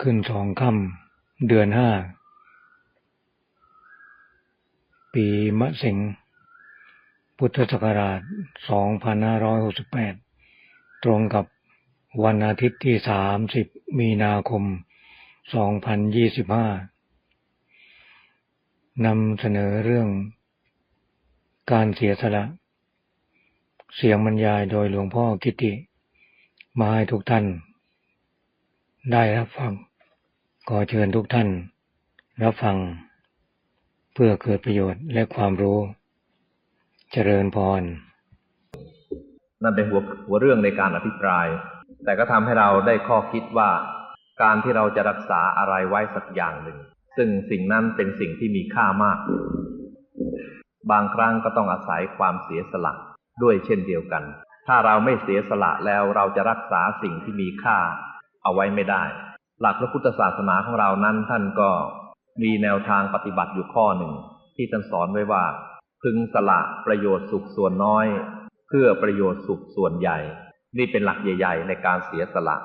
ขึ้นสองค่ำเดือนห้า ปีมะเส็งพุทธศักราช 2568 ตรงกับวันอาทิตย์ที่ 30 มีนาคม 2025 นำเสนอเรื่องการเสียสละ เสียงบรรยายโดยหลวงพ่อกิติ มาให้ทุกท่าน ได้รับฟัง ขอเชิญทุกท่าน รับฟัง เพื่อเกิดประโยชน์และความรู้ เจริญพร นั่นเป็นหัวหัวเรื่องในการอภิปราย แต่ก็ทำให้เราได้ข้อคิดว่า การที่เราจะรักษาอะไรไว้สักอย่างหนึ่ง ซึ่งสิ่งนั้นเป็นสิ่งที่มีค่ามาก บางครั้งก็ต้องอาศัยความเสียสละด้วยเช่นเดียวกัน ถ้าเราไม่เสียสละแล้วเราจะรักษาสิ่งที่มีค่า เอาไว้ไม่ได้ หลักพระพุทธศาสนาของเรานั้นท่านก็มีแนวทางปฏิบัติอยู่ข้อหนึ่ง ที่ท่านสอนไว้ว่า พึงสละประโยชน์สุขส่วนน้อย เพื่อประโยชน์สุขส่วนใหญ่ นี่เป็นหลักใหญ่ ๆ ในการเสียสละ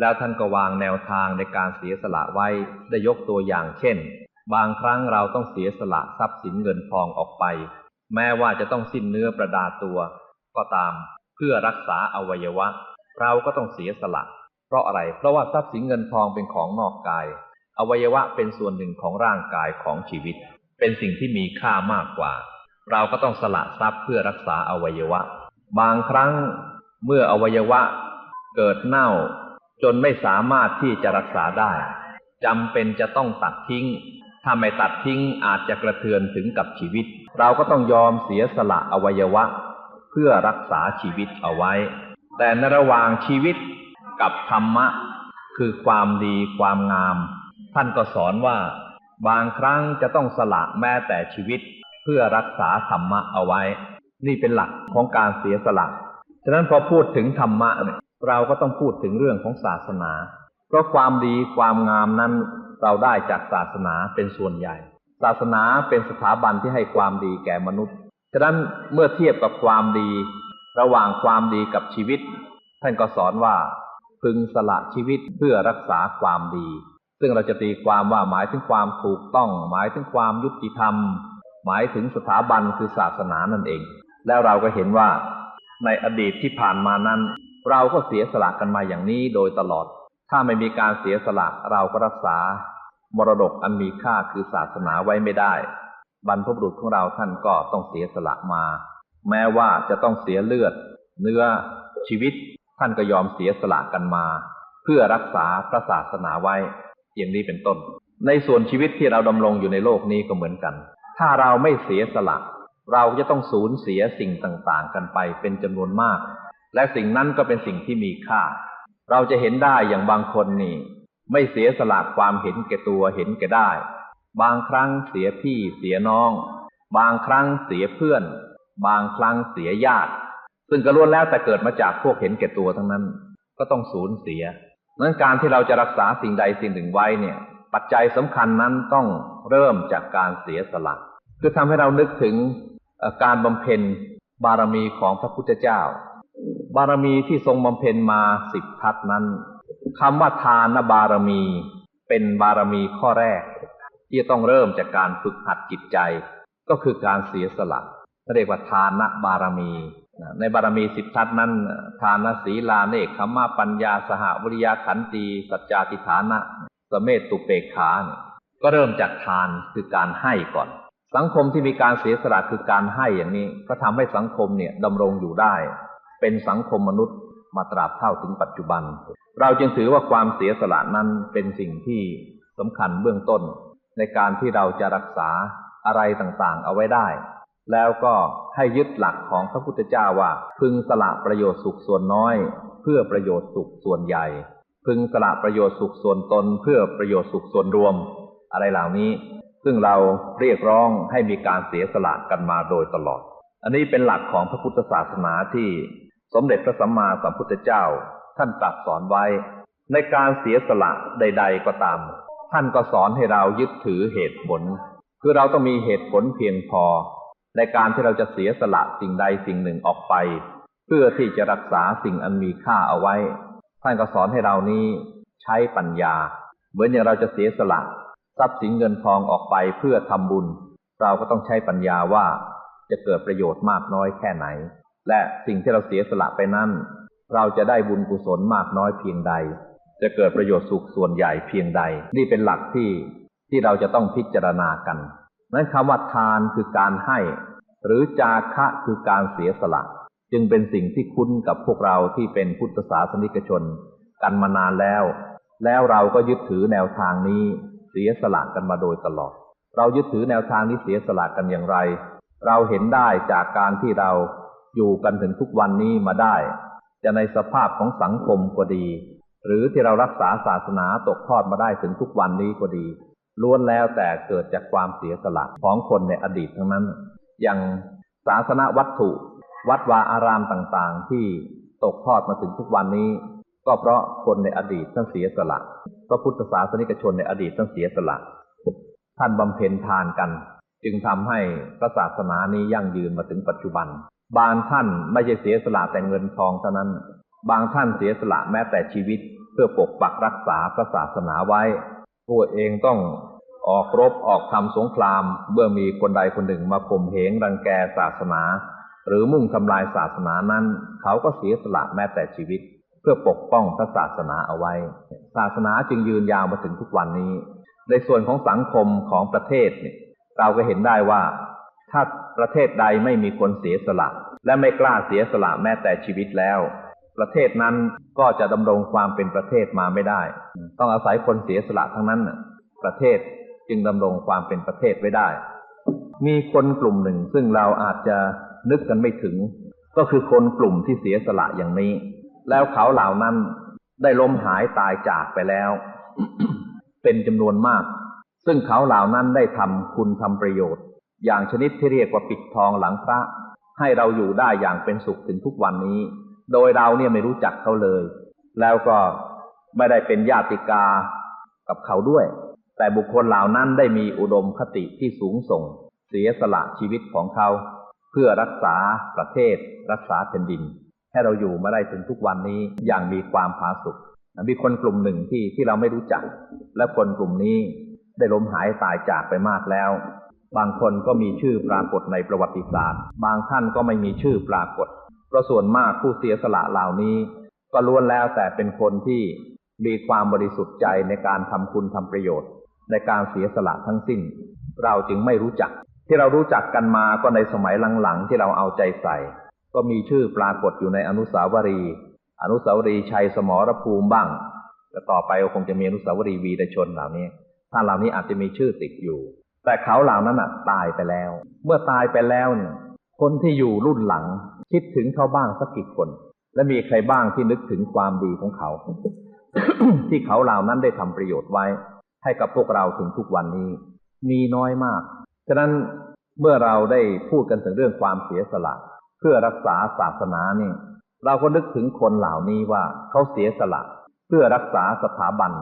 แล้วท่านก็วางแนวทางในการเสียสละไว้ได้ยกตัวอย่างเช่น บางครั้งเราต้องเสียสละทรัพย์สินเงินทองออกไป แม้ว่าจะต้องสิ้นเนื้อประดาตัว ก็ตามเพื่อรักษาอวัยวะ เราก็ต้องเสียสละ เพราะอะไร เพราะว่าทรัพย์สินเงินทองเป็นของนอกกาย อวัยวะเป็นส่วนหนึ่งของร่างกายของชีวิต เป็นสิ่งที่มีค่ามากกว่า เราก็ต้องสละทรัพย์เพื่อรักษาอวัยวะ บางครั้งเมื่ออวัยวะเกิดเน่า จนไม่สามารถที่จะรักษาได้จำเป็นจะต้องตัดทิ้ง ถ้าไม่ตัดทิ้งอาจจะกระเทือนถึงกับชีวิต เราก็ต้องยอมเสียสละอวัยวะ เพื่อรักษาชีวิตเอาไว้ แต่ในระหว่างชีวิต กับธรรมะ คือความดีความงาม ท่านก็สอนว่า บางครั้งจะต้องสละแม้แต่ชีวิต เพื่อรักษาธรรมะเอาไว้ นี่เป็นหลักของการเสียสละฉะนั้นพอพูดถึงธรรมะเนี่ยเราก็ต้องพูดถึงเรื่องของศาสนา เพราะความดีความงามนั้นเราได้จากศาสนาเป็นส่วนใหญ่ ศาสนาเป็นสถาบันที่ให้ความดีแก่มนุษย์ ฉะนั้นเมื่อเทียบกับความดี ระหว่างความดีกับชีวิต ท่านก็สอนว่า พึงสละชีวิตเพื่อรักษาความดี ซึ่งเราจะตีความว่าหมายถึงความถูกต้อง หมายถึงความยุติธรรม หมายถึงสถาบันคือศาสนานั่นเอง แล้วเราก็เห็นว่าในอดีตที่ผ่านมานั้น เราก็เสียสละกันมาอย่างนี้โดยตลอด ถ้าไม่มีการเสียสละเราก็รักษามรดกอันมีค่าคือศาสนาไว้ไม่ได้ บรรพบุรุษของเราท่านก็ต้องเสียสละมา แม้ว่าจะต้องเสียเลือด เนื้อชีวิต ท่านก็ยอมเสียสละกันมา เพื่อรักษาพระศาสนาไว้อย่างนี้เป็นต้น ในส่วนชีวิตที่เราดำรงอยู่ในโลกนี้ก็เหมือนกัน ถ้าเราไม่เสียสละ เราจะต้องสูญเสียสิ่งต่างๆ กันไปเป็นจำนวนมาก และสิ่งนั้นก็เป็นสิ่งที่มีค่า เราจะเห็นได้อย่างบางคนนี่ ไม่เสียสละความเห็นแก่ตัวเห็นแก่ได้ บางครั้งเสียพี่เสียน้อง บางครั้งเสียเพื่อน บางครั้งเสียญาติ ซึ่งก็ล้วนแล้วแต่เกิดมาจากพวกเห็นแก่ตัวทั้งนั้น ก็ต้องสูญเสียนั้นการที่เราจะรักษาสิ่งใดสิ่งหนึ่งไว้เนี่ย ปัจจัยสำคัญนั้นต้องเริ่มจากการเสียสละ คือทำให้เรานึกถึงการบำเพ็ญบารมีของพระพุทธเจ้า บารมีที่ทรงบำเพ็ญมาสิบทัศนั้นคำว่าทานบารมี เป็นบารมีข้อแรก ที่ต้องเริ่มจากการฝึกหัดจิตใจ ก็คือการเสียสละเรียกว่าทานบารมี ในบารมีสิบทัศนั้นทานศีลาเนคขมาปัญญาสหวิริยาขันตีสัจจาติฐานะสเมตตุเปกขาเนี่ยก็เริ่มจากทานคือการให้ก่อน สังคมที่มีการเสียสละคือการให้อย่างนี้ ก็ทำให้สังคมเนี่ยดำรงอยู่ได้ เป็นสังคมมนุษย์มาตราบเท่าถึงปัจจุบัน เราจึงถือว่าความเสียสละนั้นเป็นสิ่งที่สำคัญเบื้องต้น ในการที่เราจะรักษาอะไรต่างๆ เอาไว้ได้ แล้วก็ให้ยึดหลักของพระพุทธเจ้าว่า พึงสละประโยชน์สุขส่วนน้อย เพื่อประโยชน์สุขส่วนใหญ่ พึงสละประโยชน์สุขส่วนตน เพื่อประโยชน์สุขส่วนรวม อะไรเหล่านี้ ซึ่งเราเรียกร้องให้มีการเสียสละกันมาโดยตลอด อันนี้เป็นหลักของพระพุทธศาสนาที่สมเด็จพระสัมมาสัมพุทธเจ้า ท่านตรัสสอนไว้ ในการเสียสละใด ๆ ก็ตาม ท่านก็สอนให้เรายึดถือเหตุผล คือเราต้องมีเหตุผลเพียงพอ ในการที่เราจะเสียสละสิ่งใดสิ่งหนึ่งออกไป เพื่อที่จะรักษาสิ่งอันมีค่าเอาไว้ ท่านก็สอนให้เรานี้ใช้ปัญญา เหมือนอย่างเราจะเสียสละทรัพย์สินเงินทองออกไปเพื่อทำบุญ เราก็ต้องใช้ปัญญาว่าจะเกิดประโยชน์มากน้อยแค่ไหน และสิ่งที่เราเสียสละไปนั้นเราจะได้บุญกุศลมากน้อยเพียงใด จะเกิดประโยชน์สุขส่วนใหญ่เพียงใด นี่เป็นหลักที่ที่เราจะต้องพิจารณากัน นั้นคำว่าทานคือการให้ หรือจาคะคือการเสียสละ จึงเป็นสิ่งที่คุ้นกับพวกเราที่เป็นพุทธศาสนิกชน กันมานานแล้ว แล้วเราก็ยึดถือแนวทางนี้เสียสละกันมาโดยตลอด เรายึดถือแนวทางนี้เสียสละกันอย่างไร เราเห็นได้จากการที่เราอยู่กันถึงทุกวันนี้มาได้ จะในสภาพของสังคมก็ดี หรือที่เรารักษาศาสนาตกทอดมาได้ถึงทุกวันนี้ก็ดี ล้วนแล้วแต่เกิดจากความเสียสละของคนในอดีตทั้งนั้น อย่างศาสนาวัตถุ วัดวาอารามต่างๆ ที่ตกทอดมาถึงทุกวันนี้ ก็เพราะคนในอดีตท่านเสียสละพระพุทธศาสนิกชนในอดีตท่านเสียสละ ท่านบำเพ็ญทานกัน จึงทำให้พระศาสนานี้ยั่งยืนมาถึงปัจจุบัน บางท่านไม่ใช่เสียสละแต่เงินทองเท่านั้น บางท่านเสียสละแม้แต่ชีวิต เพื่อปกปักรักษาพระศาสนาไว้ ตัวเองต้องออกรบออกทำสงคราม เมื่อมีคนใดคนหนึ่งมาข่มเหงรังแกศาสนา หรือมุ่งทำลายศาสนานั้น เขาก็เสียสละแม้แต่ชีวิต เพื่อปกป้องพระศาสนาเอาไว้ ศาสนาจึงยืนยาวมาถึงทุกวันนี้ ในส่วนของสังคมของประเทศเนี่ยเราก็เห็นได้ว่า ถ้าประเทศใดไม่มีคนเสียสละ และไม่กล้าเสียสละแม้แต่ชีวิตแล้ว ประเทศนั้นก็จะดำรงความเป็นประเทศมาไม่ได้ ต้องอาศัยคนเสียสละทั้งนั้นประเทศจึงดำรงความเป็นประเทศไว้ได้ มีคนกลุ่มหนึ่งซึ่งเราอาจจะนึกกันไม่ถึง ก็คือคนกลุ่มที่เสียสละอย่างนี้ แล้วเขาเหล่านั้นได้ล้มหายตายจากไปแล้ว เป็นจำนวนมาก ซึ่งเขาเหล่านั้นได้ทำคุณทำประโยชน์ อย่างชนิดที่เรียกว่าปิดทองหลังพระ ให้เราอยู่ได้อย่างเป็นสุขถึงทุกวันนี้ โดยเราเนี่ยไม่รู้จักเขาเลย แล้วก็ไม่ได้เป็นญาติกากับเขาด้วย แต่บุคคลเหล่านั้นได้มีอุดมคติที่สูงส่ง เสียสละชีวิตของเขา เพื่อรักษาประเทศ รักษาแผ่นดิน ให้เราอยู่มาได้ถึงทุกวันนี้อย่างมีความผาสุกมีคนกลุ่มหนึ่งที่ที่เราไม่รู้จัก และคนกลุ่มนี้ได้ล้มหายตายจากไปมากแล้ว บางคนก็มีชื่อปรากฏในประวัติศาสตร์ บางท่านก็ไม่มีชื่อปรากฏ เพราะส่วนมากผู้เสียสละเหล่านี้ ก็ล้วนแล้วแต่เป็นคนที่มีความบริสุทธิ์ใจในการทำคุณทำประโยชน์ ในการเสียสละทั้งสิ้น เราจึงไม่รู้จัก ที่เรารู้จักกันมาก็ในสมัยหลังๆที่เราเอาใจใส่ ก็มีชื่อปรากฏอยู่ในอนุสาวรีย์อนุสาวรีย์ชัยสมรภูมิบ้างแล้วต่อไปก็คงจะมีอนุสาวรีย์วีรชนเหล่านี้ท่านเหล่านี้อาจจะมีชื่อติดอยู่ แต่เขาเหล่านั้นตายไปแล้ว เมื่อตายไปแล้วเนี่ย คนที่อยู่รุ่นหลัง คิดถึงเขาบ้างสักกี่คน และมีใครบ้างที่นึกถึงความดีของเขา ที่เขาเหล่านั้นได้ทำประโยชน์ไว้ ให้กับพวกเราถึงทุกวันนี้ มีน้อยมาก ฉะนั้นเมื่อเราได้พูดกันถึงเรื่องความเสียสละ เพื่อรักษาศาสนานี่ เราก็นึกถึงคนเหล่านี้ว่าเขาเสียสละ เพื่อรักษาสถาบัน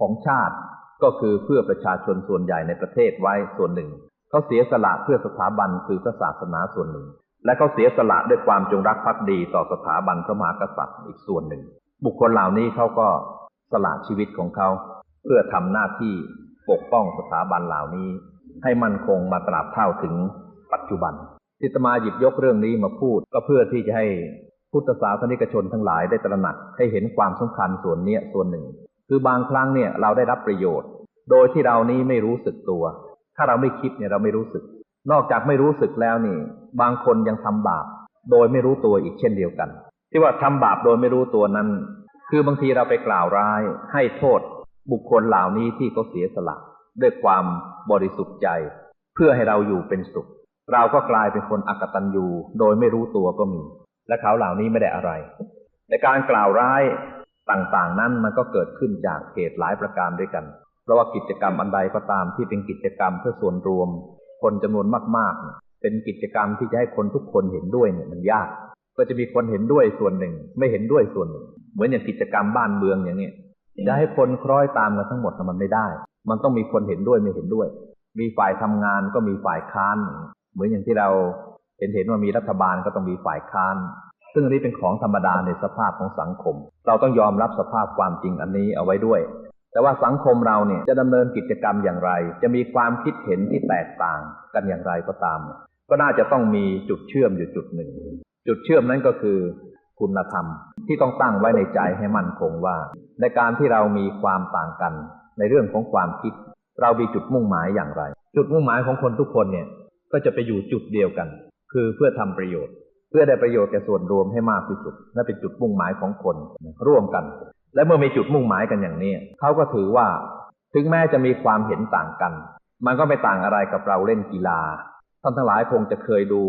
ของชาติก็คือเพื่อประชาชนส่วนใหญ่ในประเทศไว้ส่วนหนึ่ง เขาเสียสละเพื่อสถาบันคือพระศาสนาส่วนหนึ่ง และเขาเสียสละด้วยความจงรักภักดีต่อสถาบันพระมหากษัตริย์อีกส่วนหนึ่ง บุคคลเหล่านี้เขาก็สละชีวิตของเขา เพื่อทำหน้าที่ปกป้องสถาบันเหล่านี้ ให้มั่นคงมาตราบเท่าถึงปัจจุบันทิตมาหยิบยกเรื่องนี้มาพูดก็เพื่อที่จะให้พุทธศาสนิกชนทั้งหลายได้ตระหนักให้เห็นความสำคัญส่วนเนี้ยส่วนหนึ่ง คือบางครั้งเนี่ยเราได้รับประโยชน์ โดยที่เรานี้ไม่รู้สึกตัว ถ้าเราไม่คิดเนี่ยเราไม่รู้สึก นอกจากไม่รู้สึกแล้วนี่ บางคนยังทำบาป โดยไม่รู้ตัวอีกเช่นเดียวกัน ที่ว่าทำบาปโดยไม่รู้ตัวนั้น คือบางทีเราไปกล่าวร้าย ให้โทษ บุคคลเหล่านี้ที่เขาเสียสละด้วยความบริสุทธิ์ใจ เพื่อให้เราอยู่เป็นสุข เราก็กลายเป็นคนอกตัญญูโดยไม่รู้ตัวก็มี และเขาเหล่านี้ไม่ได้อะไร ในการกล่าวร้ายต่างๆ นั้นมันก็เกิดขึ้นจากเหตุหลายประการด้วยกัน เพราะว่ากิจกรรมอันใดก็ตามที่เป็นกิจกรรมเพื่อส่วนรวม คนจำนวนมากๆ เป็นกิจกรรมที่จะให้คนทุกคนเห็นด้วยเนี่ยมันยาก ก็จะมีคนเห็นด้วยส่วนหนึ่ง ไม่เห็นด้วยส่วนหนึ่ง เหมือนอย่างกิจกรรมบ้านเมืองอย่างนี้จะให้คนคล้อยตามกันทั้งหมดมันไม่ได้ มันต้องมีคนเห็นด้วยไม่เห็นด้วย มีฝ่ายทำงานก็มีฝ่ายค้าน เหมือนอย่างที่เราเห็นเห็นว่ามีรัฐบาลก็ต้องมีฝ่ายค้าน ซึ่งอันนี้เป็นของธรรมดาในสภาพของสังคม เราต้องยอมรับสภาพความจริงอันนี้เอาไว้ด้วย แต่ว่าสังคมเราเนี่ยจะดำเนินกิจกรรมอย่างไร จะมีความคิดเห็นที่แตกต่างกันอย่างไรก็ตาม ก็น่าจะต้องมีจุดเชื่อมอยู่จุดหนึ่ง จุดเชื่อมนั้นก็คือคุณธรรมที่ต้องตั้งไว้ในใจให้มั่นคงว่า ในการที่เรามีความต่างกัน ในเรื่องของความคิด เรามีจุดมุ่งหมายอย่างไร จุดมุ่งหมายของคนทุกคนเนี่ยก็จะไปอยู่จุดเดียวกัน คือเพื่อทำประโยชน์ เพื่อได้ประโยชน์แก่ส่วนรวมให้มากที่สุดนั่นเป็นจุดมุ่งหมายของคนร่วมกัน และเมื่อมีจุดมุ่งหมายกันอย่างนี้เขาก็ถือว่า ถึงแม้จะมีความเห็นต่างกัน มันก็ไม่ต่างอะไรกับเราเล่นกีฬา ท่านทั้งหลายคงจะเคยดู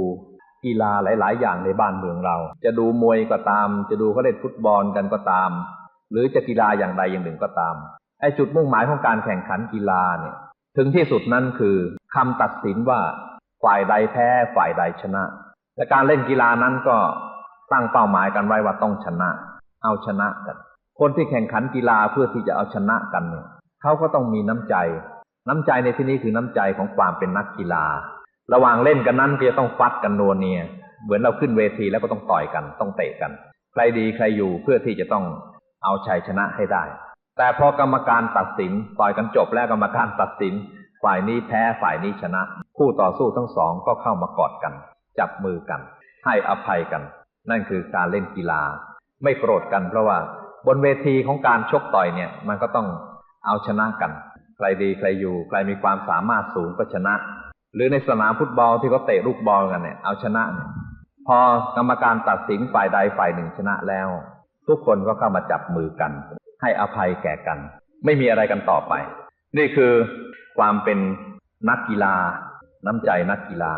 กีฬาหลาย ๆ อย่างในบ้านเมืองเรา จะดูมวยก็ตาม จะดูเขาเล่นฟุตบอลกันก็ตาม หรือจะกีฬาอย่างใดอย่างหนึ่งก็ตามไอ้จุดมุ่งหมายของการแข่งขันกีฬาเนี่ย ถึงที่สุดนั้นคือคำตัดสินว่าฝ่ายใดแพ้ฝ่ายใดชนะ และการเล่นกีฬานั้นก็ตั้งเป้าหมายกันไว้ว่าต้องชนะ เอาชนะกัน คนที่แข่งขันกีฬาเพื่อที่จะเอาชนะกันเนี่ยเขาก็ต้องมีน้ำใจ น้ำใจในที่นี้คือน้ำใจของความเป็นนักกีฬา ระหว่างเล่นกันนั้นก็จะต้องฟัดกันนัวเนียเหมือนเราขึ้นเวทีแล้วก็ต้องต่อยกันต้องเตะกัน ใครดีใครอยู่เพื่อที่จะต้องเอาชัยชนะให้ได้ แต่พอกรรมการตัดสินต่อยกันจบแล้วกรรมการตัดสิน ฝ่ายนี้แพ้ฝ่ายนี้ชนะ คู่ต่อสู้ทั้งสองก็เข้ามากอดกัน จับมือกัน ให้อภัยกัน นั่นคือการเล่นกีฬา ไม่โกรธกันเพราะว่า บนเวทีของการชกต่อยเนี่ยมันก็ต้องเอาชนะกัน ใครดีใครอยู่ ใครมีความสามารถสูงก็ชนะ หรือในสนามฟุตบอลที่เขาเตะลูกบอลกันเนี่ยเอาชนะเนี่ยพอกรรมการตัดสินฝ่ายใดฝ่ายหนึ่งชนะแล้ว ทุกคนก็เข้ามาจับมือกัน ให้อภัยแก่กัน ไม่มีอะไรกันต่อไป นี่คือความเป็นนักกีฬา น้ำใจนักกีฬา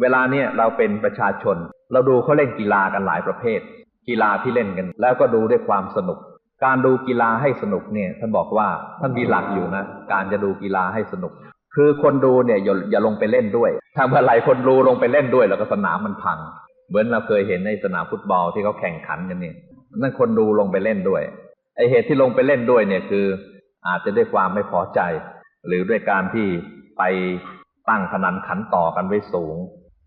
เวลาเนี่ยเราเป็นประชาชน เราดูเขาเล่นกีฬากันหลายประเภท กีฬาที่เล่นกัน แล้วก็ดูด้วยความสนุก การดูกีฬาให้สนุกเนี่ยท่านบอกว่าท่านมีหลักอยู่นะ การจะดูกีฬาให้สนุก คือคนดูเนี่ยอย่าอย่าลงไปเล่นด้วยถ้าเมื่อไรคนดูลงไปเล่นด้วย แล้วก็สนามมันพัง เหมือนเราเคยเห็นในสนามฟุตบอลที่เขาแข่งขันกันเนี่ยนั่นคนดูลงไปเล่นด้วยไอเหตุที่ลงไปเล่นด้วยเนี่ยคือ อาจจะด้วยความไม่พอใจ หรือด้วยการที่ไปตั้งพนันขันต่อกันไว้สูง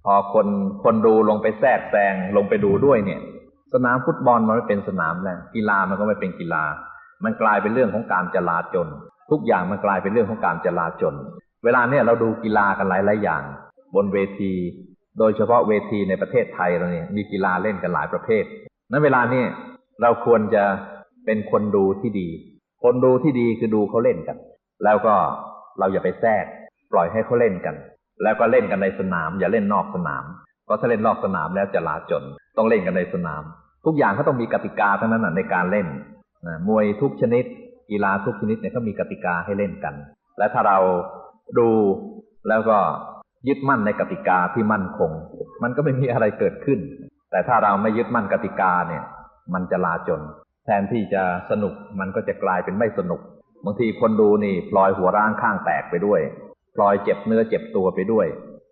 พอคนคนดูลงไปแทรกแซงลงไปดูด้วยเนี่ย สนามฟุตบอลมันไม่เป็นสนามแล้วกีฬามันก็ไม่เป็นกีฬา มันกลายเป็นเรื่องของการจลาจลทุกอย่างมันกลายเป็นเรื่องของการจลาจลเวลาเนี่ยเราดูกีฬากันหลายหลายอย่าง บนเวที โดยเฉพาะเวทีในประเทศไทยเราเนี่ยมีกีฬาเล่นกันหลายประเภทนั้นเวลาเนี่ยเราควรจะเป็นคนดูที่ดี คนดูที่ดีคือดูเขาเล่นกัน แล้วก็เราอย่าไปแทรก ปล่อยให้เขาเล่นกัน แล้วก็เล่นกันในสนาม อย่าเล่นนอกสนาม เพราะถ้าเล่นนอกสนามแล้วจะลาจนต้องเล่นกันในสนาม ทุกอย่างเขาต้องมีกติกาทั้งนั้นในการเล่นมวยทุกชนิด กีฬาทุกชนิดเนี่ยเขามีกติกาให้เล่นกัน และถ้าเราดูแล้วก็ยึดมั่นในกติกาที่มั่นคง มันก็ไม่มีอะไรเกิดขึ้น แต่ถ้าเราไม่ยึดมั่นกติกาเนี่ย มันจะลาจน แทนที่จะสนุกมันก็จะกลายเป็นไม่สนุก บางทีคนดูนี่พลอยหัวร่างข้างแตกไปด้วยพลอยเจ็บเนื้อเจ็บตัวไปด้วย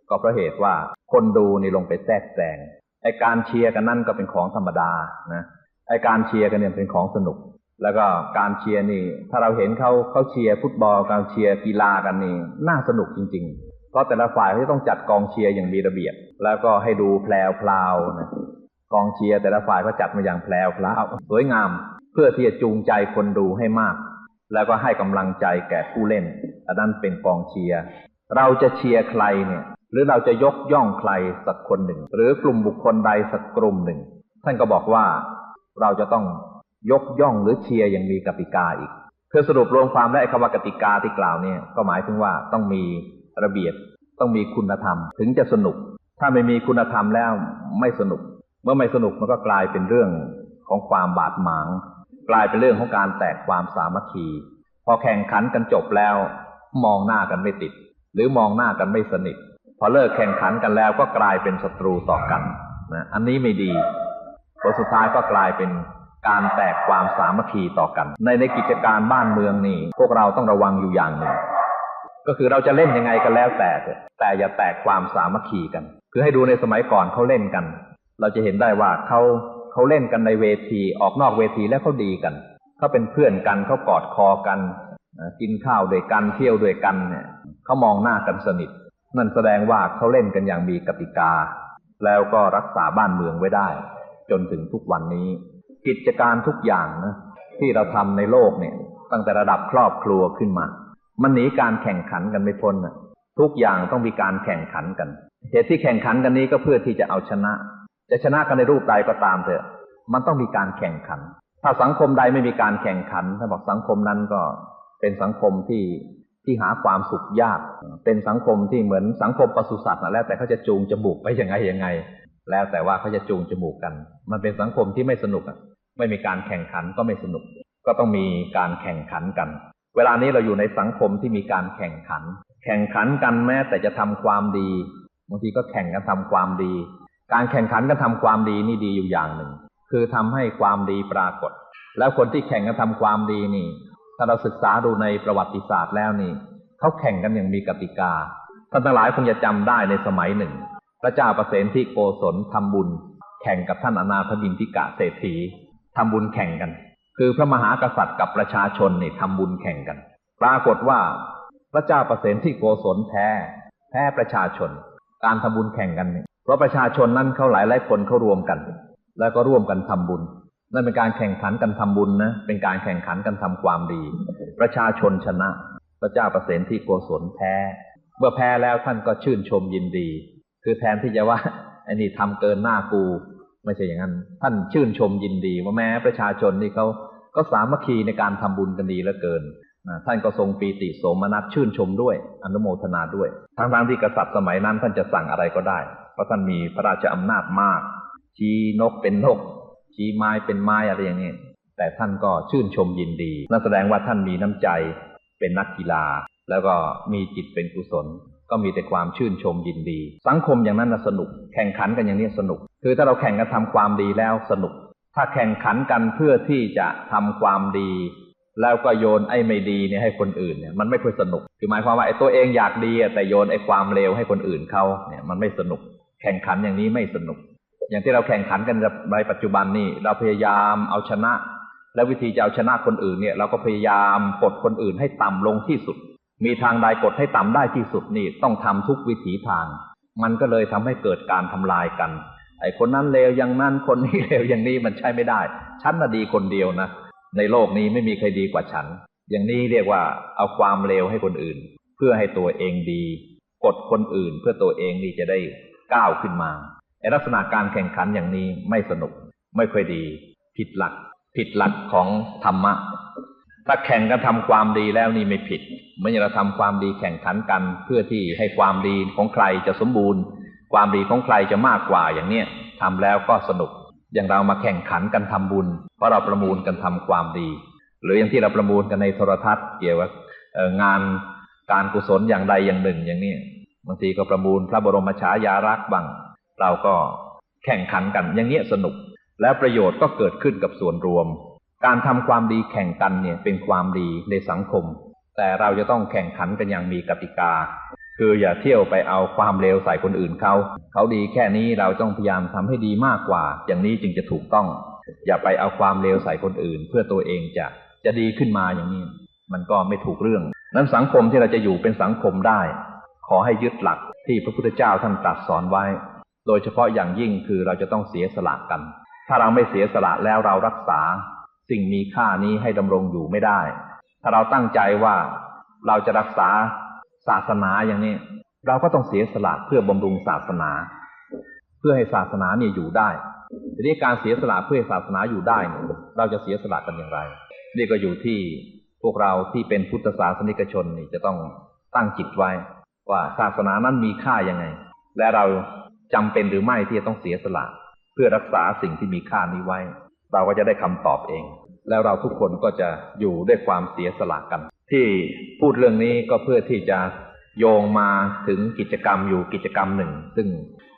ก็เพราะเหตุว่าคนดูนี่ลงไปแทรกแซง ไอการเชียร์กันนั่นก็เป็นของธรรมดานะไอการเชียร์กันเนี่ยเป็นของสนุก แล้วก็การเชียร์นี่ ถ้าเราเห็นเขาเขาเชียร์ฟุตบอลการเชียร์กีฬากันนี่น่าสนุกจริง ๆ เพราะแต่ละฝ่ายเขาต้องจัดกองเชียร์อย่างมีระเบียบ แล้วก็ให้ดูแพลวพลาวนะกองเชียร์แต่ละฝ่ายก็จัดมาอย่างแพลวพลาวสวยงาม เพื่อที่จะจูงใจคนดูให้มาก แล้วก็ให้กำลังใจแก่ผู้เล่นอันนั้นเป็นกองเชียร์เราจะเชียร์ใครเนี่ย หรือเราจะยกย่องใครสักคนหนึ่ง หรือกลุ่มบุคคลใดสักกลุ่มหนึ่ง ท่านก็บอกว่าเราจะต้องยกย่องหรือเชียร์ยังมีกติกาอีกคือสรุปรวมความและคำว่ากติกาที่กล่าวเนี่ยก็หมายถึงว่าต้องมีระเบียบต้องมีคุณธรรม ถึงจะสนุก ถ้าไม่มีคุณธรรมแล้วไม่สนุก เมื่อไม่สนุกมันก็กลายเป็นเรื่องของความบาดหมาง กลายเป็นเรื่องของการแตกความสามัคคี พอแข่งขันกันจบแล้ว มองหน้ากันไม่ติด หรือมองหน้ากันไม่สนิท อเลิกแข่งขันกันแล้วก็กลายเป็นศัตรูต่อกันนะอันนี้ไม่ดีผลสุดท้ายก็กลายเป็นการแตกความสามัคคีต่อกัน ในในกิจการบ้านเมืองนี่ พวกเราต้องระวังอยู่อย่างหนึ่ง ก็คือเราจะเล่นยังไงกันแล้วแต่แต่อย่าแตกความสามัคคีกัน คือให้ดูในสมัยก่อนเขาเล่นกัน เราจะเห็นได้ว่าเขาเขาเล่นกันในเวทีออกนอกเวทีแล้วเขาดีกันเขาเป็นเพื่อนกันเขากอดคอกัน กินข้าวด้วยกันเที่ยวด้วยกันเนี่ยเขามองหน้ากันสนิท นั่นแสดงว่าเขาเล่นกันอย่างมีกติกา แล้วก็รักษาบ้านเมืองไว้ได้ จนถึงทุกวันนี้ กิจการทุกอย่างนะที่เราทำในโลกเนี่ย ตั้งแต่ระดับครอบครัวขึ้นมา มันหนีการแข่งขันกันไม่พ้นนะทุกอย่างต้องมีการแข่งขันกันเหตุที่แข่งขันกันนี้ก็เพื่อที่จะเอาชนะ จะชนะกันในรูปใดก็ตามเถอะ มันต้องมีการแข่งขัน ถ้าสังคมใดไม่มีการแข่งขันถ้าบอกสังคมนั้นก็เป็นสังคมที่ ที่หาความสุขยาก เป็นสังคมที่เหมือนสังคมปศุสัตว์นะแล้วแต่เขาจะจูงจมูกไปยังไงยังไง แล้วแต่ว่าเขาจะจูงจมูกกัน มันเป็นสังคมที่ไม่สนุกอะไม่มีการแข่งขันก็ไม่สนุก ก็ต้องมีการแข่งขันกัน เวลานี้เราอยู่ในสังคมที่มีการแข่งขัน แข่งขันกันแม้แต่จะทำความดีบางทีก็แข่งกันทำความดี การแข่งขันกันทำความดีนี่ดีอยู่อย่างหนึ่ง คือทำให้ความดีปรากฏ แล้วคนที่แข่งกันทำความดีนี่าเราศึกษาดูในประวัติศาสตร์แล้วนี่เขาแข่งกันอย่างมีกติกาท่านทั้งหลายคงจะจำได้ในสมัยหนึ่ง พระเจ้าประเสนที่โกศลทำบุญ แข่งกับท่านอนาถบินทิกะเศรษฐีทำบุญแข่งกัน คือพระมหากษัตริย์กับประชาชนนี่ทำบุญแข่งกัน ปรากฏว่าพระเจ้าประเสนที่โกศลแพ้แพ้ประชาชน การทำบุญแข่งกันเนี่ยเพราะประชาชนนั้นเขาหลายหลายคนเขารวมกัน แล้วก็ร่วมกันทำบุญ นั่นเป็นการแข่งขันกันทำบุญนะ เป็นการแข่งขันกันทำความดี ประชาชนชนะ พระเจ้าประเสนที่โกศลแพ้ เมื่อแพ้แล้วท่านก็ชื่นชมยินดี คือแทนที่จะว่าไอ้นี่ทำเกินหน้ากู ไม่ใช่อย่างนั้น ท่านชื่นชมยินดี ว่าแม้ประชาชนนี่เขาก็สามัคคีในการทำบุญกันดีเหลือเกิน ท่านก็ทรงปีติโสมนัสชื่นชมด้วย อนุโมทนาด้วย ทั้งๆที่กษัตริย์สมัยนั้นท่านจะสั่งอะไรก็ได้ เพราะท่านมีพระราชอำนาจมาก ชี้นกเป็นนก ชี้ไม้เป็นไม้อะไรอย่างนี้แต่ท่านก็ชื่นชมยินดี นั่นแสดงว่าท่านมีน้ำใจเป็นนักกีฬา แล้วก็มีจิตเป็นกุศล ก็มีแต่ความชื่นชมยินดี สังคมอย่างนั้นนะสนุก แข่งขันกันอย่างนี้สนุก คือถ้าเราแข่งกันทำความดีแล้วสนุก ถ้าแข่งขันกันเพื่อที่จะทำความดี แล้วก็โยนไอ้ไม่ดีเนี่ยให้คนอื่นเนี่ยมันไม่ค่อยสนุก คือหมายความว่าไอ้ตัวเองอยากดีแต่โยนไอ้ความเลวให้คนอื่นเขาเนี่ยมันไม่สนุก แข่งขันอย่างนี้ไม่สนุก อย่างที่เราแข่งขันกันในปัจจุบันนี่เราพยายามเอาชนะ และวิธีจะเอาชนะคนอื่นเนี่ย เราก็พยายามกดคนอื่นให้ต่ำลงที่สุด มีทางใดกดให้ต่ำได้ที่สุดนี่ต้องทำทุกวิถีทาง มันก็เลยทำให้เกิดการทำลายกัน ไอ้คนนั้นเลวอย่างนั้นคนนี้เลวอย่างนี้มันใช่ไม่ได้ ฉันน่ะดีคนเดียวนะในโลกนี้ไม่มีใครดีกว่าฉัน อย่างนี้เรียกว่าเอาความเลวให้คนอื่น เพื่อให้ตัวเองดี กดคนอื่นเพื่อตัวเองนี่จะได้ก้าวขึ้นมา ไอ้ลักษณะการแข่งขันอย่างนี้ไม่สนุกไม่ค่อยดี ผิดหลัก ผิดหลักของธรรมะ ถ้าแข่งกันทำความดีแล้วนี่ไม่ผิดเมื่อเราทำความดีแข่งขันกัน เพื่อที่ให้ความดีของใครจะสมบูรณ์ ความดีของใครจะมากกว่าอย่างเนี้ยทำแล้วก็สนุก อย่างเรามาแข่งขันกันทำบุญ เพราะเราประมูลกันทำความดี หรืออย่างที่เราประมูลกันในโทรทัศน์เกี่ยวกับงานการกุศลอย่างใดอย่างหนึ่งอย่างนี้บางทีก็ประมูลพระบรมฉายาลักษ์บ้าง เราก็แข่งขันกัน อย่างเนี้ยสนุก แล้วประโยชน์ก็เกิดขึ้นกับส่วนรวม การทำความดีแข่งกันเนี่ยเป็นความดีในสังคม แต่เราจะต้องแข่งขันกันอย่างมีกติกา คืออย่าเที่ยวไปเอาความเลวใส่คนอื่นเขา เขาดีแค่นี้เราต้องพยายามทำให้ดีมากกว่า อย่างนี้จึงจะถูกต้อง อย่าไปเอาความเลวใส่คนอื่น เพื่อตัวเองจะจะดีขึ้นมาอย่างนี้ มันก็ไม่ถูกเรื่อง นั้นสังคมที่เราจะอยู่เป็นสังคมได้ ขอให้ยึดหลักที่พระพุทธเจ้าท่านตรัสสอนไว้ โดยเฉพาะอย่างยิ่งคือเราจะต้องเสียสละกัน ถ้าเราไม่เสียสละแล้วเรารักษา สิ่งมีค่านี้ให้ดำรงอยู่ไม่ได้ ถ้าเราตั้งใจว่าเราจะรักษาศาสนาอย่างนี้ เราก็ต้องเสียสละเพื่อบำรุงศาสนา เพื่อให้ศาสนาเนี่ยอยู่ได้ทีนี้การเสียสละเพื่อให้ศาสนาอยู่ได้เนี่ยเราจะเสียสละกันอย่างไร นี่ก็อยู่ที่พวกเราที่เป็นพุทธศาสนิกชนนี่จะต้องตั้งจิตไว้ ว่าศาสนานั้นมีค่ายังไง และเรา จำเป็นหรือไม่ที่จะต้องเสียสละ เพื่อรักษาสิ่งที่มีค่านี้ไว้ เราก็จะได้คำตอบเอง แล้วเราทุกคนก็จะอยู่ด้วยความเสียสละกัน ที่พูดเรื่องนี้ก็เพื่อที่จะโยงมาถึงกิจกรรมอยู่กิจกรรมหนึ่ง ซึ่ง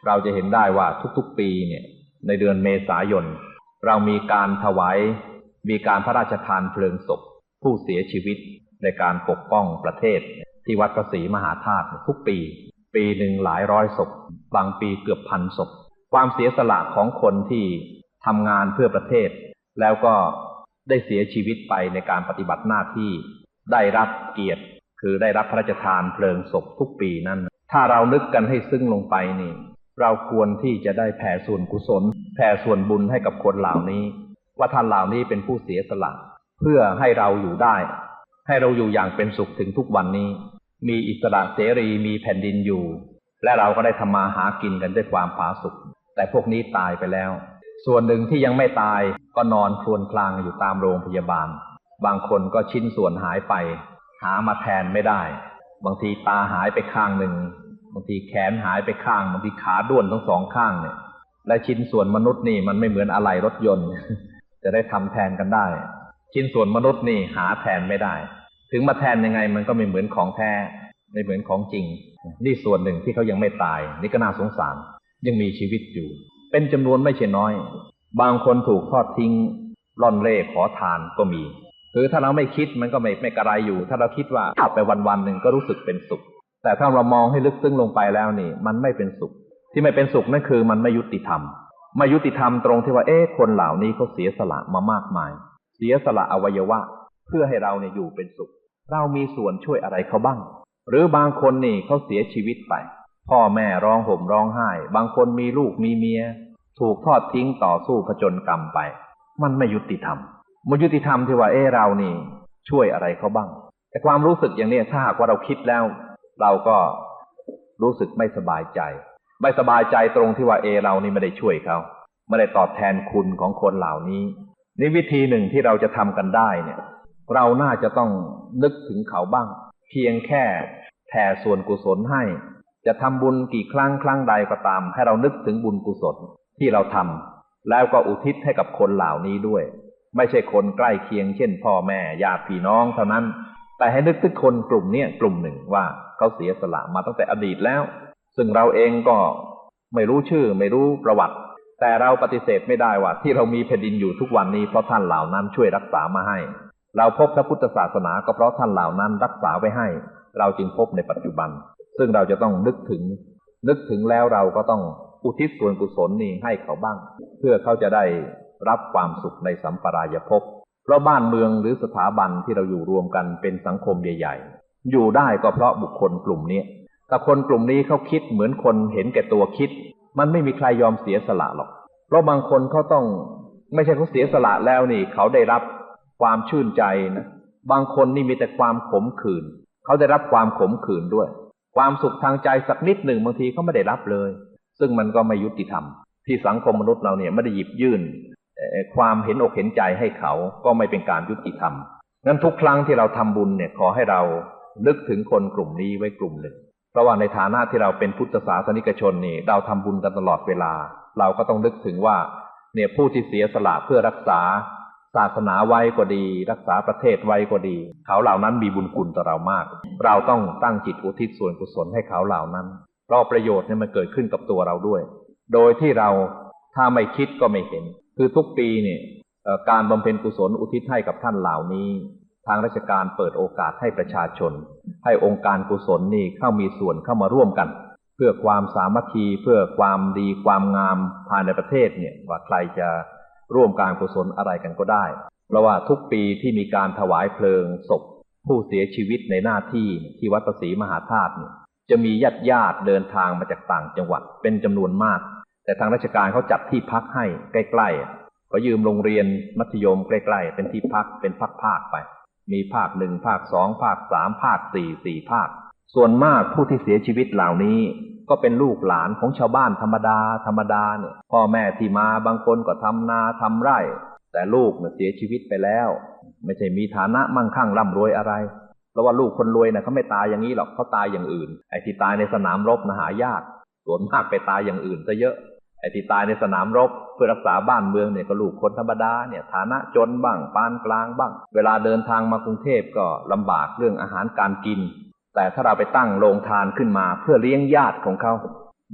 เราจะเห็นได้ว่าทุกๆปีเนี่ยในเดือนเมษายน เรามีการถวายมีการพระราชทานเพลิงศพ ผู้เสียชีวิตในการปกป้องประเทศ ที่วัดพระศรีมหาธาตุทุกปี ปีหนึ่งหลายร้อยศพ บางปีเกือบพันศพ ความเสียสละของคนที่ทำงานเพื่อประเทศ แล้วก็ได้เสียชีวิตไปในการปฏิบัติหน้าที่ ได้รับเกียรติ คือได้รับพระราชทานเพลิงศพทุกปีนั้น ถ้าเรานึกกันให้ซึ้งลงไปนี่ เราควรที่จะได้แผ่ส่วนกุศล แผ่ส่วนบุญให้กับคนเหล่านี้ ว่าท่านเหล่านี้เป็นผู้เสียสละ เพื่อให้เราอยู่ได้ ให้เราอยู่อย่างเป็นสุขถึงทุกวันนี้ มีอิสระเสรีมีแผ่นดินอยู่ และเราก็ได้ทำมาหากินกันด้วยความผาสุกแต่พวกนี้ตายไปแล้ว ส่วนหนึ่งที่ยังไม่ตายก็นอนครวญคลางอยู่ตามโรงพยาบาล บางคนก็ชิ้นส่วนหายไป หามาแทนไม่ได้ บางทีตาหายไปข้างหนึ่ง บางทีแขนหายไปข้าง บางทีขาด้วนทั้งสองข้างเนี่ย และชิ้นส่วนมนุษย์นี่มันไม่เหมือนอะไรรถยนต์ จะได้ทำแทนกันได้ ชิ้นส่วนมนุษย์นี่หาแทนไม่ได้ ถึงมาแทนยังไงมันก็ไม่เหมือนของแท้ไม่เหมือนของจริง นี่ส่วนหนึ่งที่เขายังไม่ตาย นี่ก็น่าสงสาร ยังมีชีวิตอยู่ เป็นจำนวนไม่ใช่น้อย บางคนถูกทอดทิ้งล่อนเล่ขอทานก็มีคือถ้าเราไม่คิดมันก็ไม่ไม่กระไรอยู่ ถ้าเราคิดว่าขับไปวันวันหนึ่งก็รู้สึกเป็นสุข แต่ถ้าเรามองให้ลึกซึ้งลงไปแล้วนี่ มันไม่เป็นสุข ที่ไม่เป็นสุขนั่นคือมันไม่ยุติธรรม ไม่ยุติธรรมตรงที่ว่าเอ๊ะคนเหล่านี้เขาเสียสละมามากมาย เสียสละอวัยวะ เพื่อให้เราเนี่ยอยู่เป็นสุข เรามีส่วนช่วยอะไรเขาบ้าง หรือบางคนนี่เขาเสียชีวิตไป พ่อแม่ร้องห่มร้องไห้ บางคนมีลูกมีเมีย ถูกทอดทิ้งต่อสู้ผจญกรรมไป มันไม่ยุติธรรมมันยุติธรรมที่ว่าเอ๊ะเรานี่ ช่วยอะไรเขาบ้าง แต่ความรู้สึกอย่างนี้ถ้าหากว่าเราคิดแล้ว เราก็รู้สึกไม่สบายใจ ไม่สบายใจตรงที่ว่าเอเรานี่ไม่ได้ช่วยเขาไม่ได้ตอบแทนคุณของคนเหล่านี้นี่วิธีหนึ่งที่เราจะทำกันได้เนี่ย เราน่าจะต้องนึกถึงเขาบ้าง เพียงแค่แผ่ส่วนกุศลให้ จะทำบุญกี่ครั้งครั้งใดก็ตาม ให้เรานึกถึงบุญกุศลที่เราทำแล้วก็อุทิศให้กับคนเหล่านี้ด้วย ไม่ใช่คนใกล้เคียง เช่น พ่อแม่ญาติพี่น้องเท่านั้น แต่ให้นึกถึงคนกลุ่มเนี้กลุ่มหนึ่งว่าเขาเสียสละมาตั้งแต่อดีตแล้ว ซึ่งเราเองก็ไม่รู้ชื่อไม่รู้ประวัติ แต่เราปฏิเสธไม่ได้ว่าที่เรามีแผ่นดินอยู่ทุกวันนี้เพราะท่านเหล่านั้นช่วยรักษามาให้ เราพบพระพุทธศาสนาก็เพราะท่านเหล่านั้นรักษาไว้ให้ เราจึงพบในปัจจุบัน ซึ่งเราจะต้องนึกถึง นึกถึงแล้วเราก็ต้องอุทิศส่วนกุศลนี้ให้เขาบ้าง เพื่อเขาจะได้รับความสุขในสัมปรายภพเพราะบ้านเมืองหรือสถาบันที่เราอยู่รวมกันเป็นสังคมใหญ่ ๆ อยู่ได้ก็เพราะบุคคลกลุ่มนี้แต่คนกลุ่มนี้เขาคิดเหมือนคนเห็นแก่ตัวคิด มันไม่มีใครยอมเสียสละหรอก เพราะบางคนเขาต้องไม่ใช่เขาเสียสละแล้วนี่ เขาได้รับ ความชื่นใจนะบางคนนี่มีแต่ความขมขื่นเขาได้รับความขมขื่นด้วย ความสุขทางใจสักนิดหนึ่งบางทีเขาไม่ได้รับเลย ซึ่งมันก็ไม่ยุติธรรม ที่สังคมมนุษย์เราเนี่ยไม่ได้หยิบยื่นความเห็นอกเห็นใจให้เขาก็ไม่เป็นการยุติธรรมงั้นทุกครั้งที่เราทำบุญเนี่ยขอให้เรานึกถึงคนกลุ่มนี้ไว้กลุ่มหนึ่งเพราะว่าในฐานะที่เราเป็นพุทธศาสนิกชนนี่เราทำบุญกันตลอดเวลา เราก็ต้องนึกถึงว่าเนี่ยผู้ที่เสียสละเพื่อรักษา ศาสนาไว้ก็ดี รักษาประเทศไว้ก็ดี เขาเหล่านั้นมีบุญคุณต่อเรามาก เราต้องตั้งจิตอุทิศส่วนกุศลให้เขาเหล่านั้นเพราะประโยชน์เนี่ยมันเกิดขึ้นกับตัวเราด้วย โดยที่เราถ้าไม่คิดก็ไม่เห็น คือทุกปีเนี่ยการบำเพ็ญกุศลอุทิศให้กับท่านเหล่านี้ ทางราชการเปิดโอกาสให้ประชาชน ให้องค์การกุศลนี่เข้ามีส่วนเข้ามาร่วมกัน เพื่อความสามัคคีเพื่อความดีความงามภายในประเทศเนี่ยว่าใครจะ ร่วมการกุศลอะไรกันก็ได้ เพราะว่าทุกปีที่มีการถวายเพลิงศพ ผู้เสียชีวิตในหน้าที่ที่วัดประศรีมหาธาตุนี่ยจะมีญาติญาติเดินทางมาจากต่างจังหวัดเป็นจำนวนมาก แต่ทางราชการเขาจัดที่พักให้ใกล้ๆก็ยืมโรงเรียนมัธยมใกล้ๆ เป็นที่พักเป็นภาคๆไป มีภาคหนึ่งภาคสองภาคสามภาคสี่สี่ภาค ส่วนมากผู้ที่เสียชีวิตเหล่านี้ ก็เป็นลูกหลานของชาวบ้านธรรมดา ธรรมดาเนี่ย พ่อแม่ที่มาบางคนก็ทำนาทำไร่ แต่ลูกเนี่ยเสียชีวิตไปแล้ว ไม่ใช่มีฐานะมั่งคั่งร่ำรวยอะไรเพราะว่าลูกคนรวยนะเขาไม่ตายอย่างนี้หรอกเขาตายอย่างอื่น ไอ้ที่ตายในสนามรบนะหายากส่วนมากไปตายอย่างอื่นซะเยอะไอ้ที่ตายในสนามรบเพื่อรักษาบ้านเมืองเนี่ยก็ลูกคนธรรมดาเนี่ยฐานะจนบ้างปานกลางบ้าง เวลาเดินทางมากรุงเทพก็ลำบากเรื่องอาหารการกิน แต่ถ้าเราไปตั้งโรงทานขึ้นมา เพื่อเลี้ยงญาติของเขา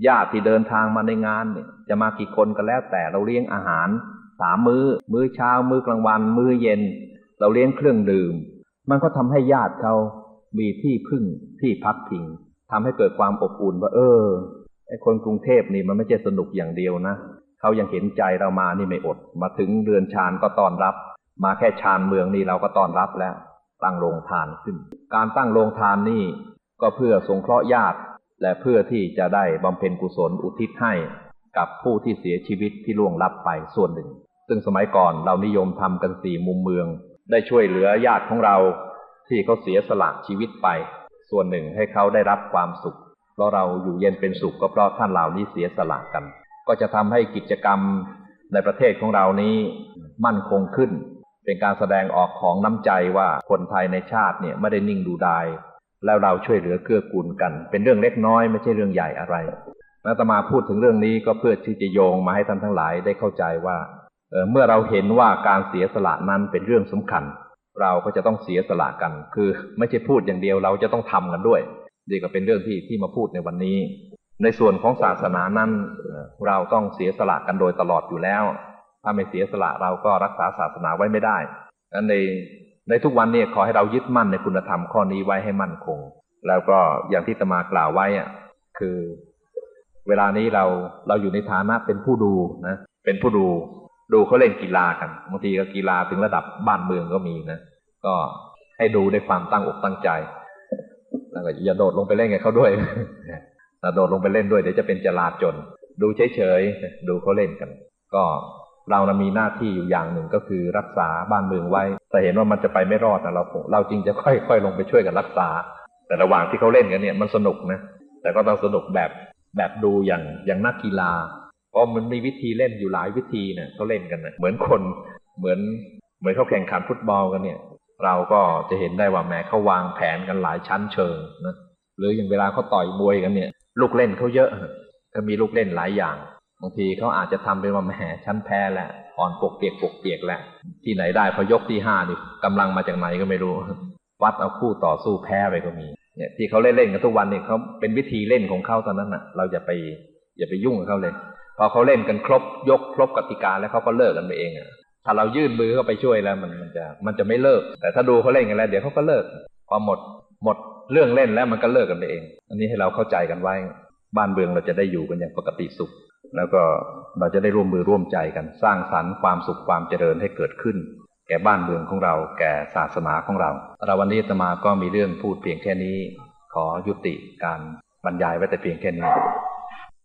ญาติที่เดินทางมาในงานเนี่ย จะมากี่คนก็แล้วแต่เราเลี้ยงอาหารสามมือ้อ มื้อเช้า มื้อกลางวัน มื้อเย็น เราเลี้ยงเครื่องดื่ม มันก็ทำให้ญาติเขามีที่พึ่งที่พักพิงทำให้เกิดความอบอุ่นว่า เออไอคนกรุงเทพนี่มันไม่ใช่สนุกอย่างเดียวนะเขายังเห็นใจเรามานี่ไม่อด มาถึงเรือนชานก็ต้อนรับ มาแค่ชานเมืองนี่เราก็ต้อนรับแล้ว ตั้งโรงทานขึ้น การตั้งโรงทานนี่ก็เพื่อสงเคราะห์ญาติ และเพื่อที่จะได้บำเพ็ญกุศลอุทิศให้กับผู้ที่เสียชีวิตที่ล่วงลับไปส่วนหนึ่ง ซึ่งสมัยก่อนเรานิยมทำกันสี่มุมเมือง ได้ช่วยเหลือญาติของเราทที่เขาเสียสละชีวิตไป ส่วนหนึ่งให้เขาได้รับความสุข เพราะเราอยู่เย็นเป็นสุขก็เพราะท่านเหล่านี้เสียสละกัน ก็จะทำให้กิจกรรมในประเทศของเรานี้มั่นคงขึ้น เป็นการแสดงออกของน้ำใจว่าคนไทยในชาติเนี่ยไม่ได้นิ่งดูดาย แล้วเราช่วยเหลือเกื้อกูลกัน เป็นเรื่องเล็กน้อยไม่ใช่เรื่องใหญ่อะไรอาตมาพูดถึงเรื่องนี้ก็เพื่อที่จะโยงมาให้ท่านทั้งหลายได้เข้าใจว่าเเมื่อเราเห็นว่าการเสียสละนั้นเป็นเรื่องสำคัญ เราก็จะต้องเสียสละกัน คือไม่ใช่พูดอย่างเดียวเราจะต้องทำกันด้วยนี่ก็เป็นเรื่องที่ที่มาพูดในวันนี้ ในส่วนของศาสนานั้นเราต้องเสียสละกันโดยตลอดอยู่แล้ว ถ้าไม่เสียสละเราก็รักษาศาสนาไว้ไม่ได้นั้นในในทุกวันนี้ขอให้เรายึดมั่นในคุณธรรมข้อนี้ไว้ให้มั่นคง แล้วก็อย่างที่ตมากล่าวไว้อะคือ เวลานี้เราเราอยู่ในฐานะเป็นผู้ดูนะเป็นผู้ดูดูเขาเล่นกีฬากันบางทีก็กีฬาถึงระดับบ้านเมืองก็มีนะก็ให้ดูด้วยความตั้งอกตั้งใจแล้วก็อย่าโดดลงไปเล่นกับเขาด้วยถ้าโดดลงไปเล่นด้วยเดี๋ยวจะเป็นจลาจน ดูเฉยๆดูเขาเล่นกัน ก็ เรานะมีหน้าที่อยู่อย่างหนึ่งก็คือรักษาบ้านเมืองไว้ แต่เห็นว่ามันจะไปไม่รอดนะเราเราจริงจะค่อย ๆ ลงไปช่วยกันรักษา แต่ระหว่างที่เขาเล่นกันเนี่ยมันสนุกนะแต่ก็ต้องสนุกแบบแบบดูอย่างอย่างนักกีฬา เพราะมันมีวิธีเล่นอยู่หลายวิธีเนี่ยเขาเล่นกันนะเหมือนคนเหมือนเหมือนเขาแข่งขันฟุตบอลกันเนี่ย เราก็จะเห็นได้ว่าแม้เขาวางแผนกันหลายชั้นเชิงนะหรืออย่างเวลาเขาต่อยมวยกันเนี่ย ลูกเล่นเขาเยอะเขามีลูกเล่นหลายอย่าง บางทีเขาอาจจะทำเป็นว่าแหมชั้นแพ้แหละอ่อนปกเปียกปกเปียกแหละ ที่ไหนได้พอยกที่ห้านี่กำลังมาจากไหนก็ไม่รู้ วัดเอาคู่ต่อสู้แพ้ไปก็มี เนี่ยที่เขาเล่นเล่นกันทุกวันเนี่ยเขาเป็นวิธีเล่นของเขาตอนนั้นน่ะ เราอย่าไปอย่าไปยุ่งกับเขาเลย พอเขาเล่นกันครบยกครบกติกาแล้วเขาก็เลิกกันไปเองอะถ้าเรายื่นมือเข้าไปช่วยแล้วมันมันจะมันจะไม่เลิก แต่ถ้าดูเขาเล่นกันแล้ว เดี๋ยวเขาก็เลิกพอหมดหมดเรื่องเล่นแล้วมันก็เลิกกันไปเอง อันนี้ให้เราเข้าใจกันไว้ บ้านเมืองเราจะได้อยู่กันอย่างปกติสุข แล้วก็เราจะได้ร่วมมือร่วมใจกัน สร้างสรรค์ความสุขความเจริญให้เกิดขึ้น แก่บ้านเมืองของเรา แก่ศาสนาของเราเราวันนี้ตมาก็มีเรื่องพูดเพียงแค่นี้ ขอยุติการบรรยายไว้แต่เพียงแค่นี้